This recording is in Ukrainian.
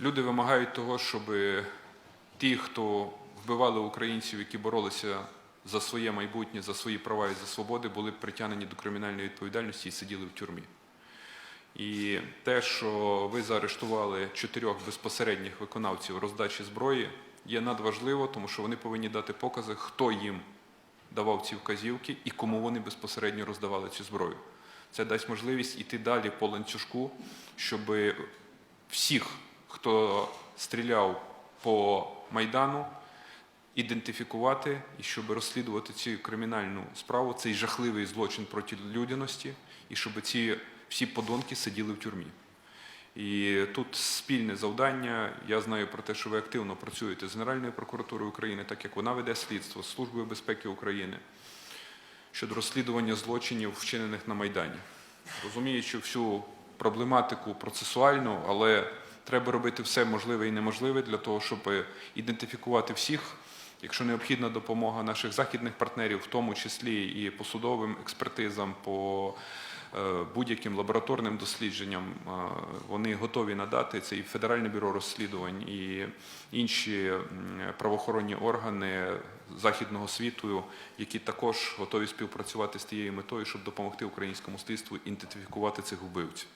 Люди вимагають того, щоб ті, хто вбивали українців, які боролися за своє майбутнє, за свої права і за свободи, були притягнені до кримінальної відповідальності і сиділи в тюрмі. І те, що ви заарештували чотирьох безпосередніх виконавців роздачі зброї, є надважливо, тому що вони повинні дати покази, хто їм давав ці вказівки і кому вони безпосередньо роздавали цю зброю. Це дасть можливість іти далі по ланцюжку, щоб всіх, хто стріляв по Майдану, ідентифікувати і щоб розслідувати цю кримінальну справу, цей жахливий злочин проти людяності, і щоб ці всі подонки сиділи в тюрмі. І тут спільне завдання. Я знаю про те, що ви активно працюєте з Генеральною прокуратурою України, так як вона веде слідство з Службою безпеки України щодо розслідування злочинів, вчинених на Майдані. Розуміючи всю проблематику процесуальну, але треба робити все можливе і неможливе для того, щоб ідентифікувати всіх. Якщо необхідна допомога наших західних партнерів, в тому числі і по судовим експертизам, по е, будь-яким лабораторним дослідженням, е, вони готові надати це і Федеральне бюро розслідувань, і інші правоохоронні органи західного світу, які також готові співпрацювати з тією метою, щоб допомогти українському слідству ідентифікувати цих вбивців.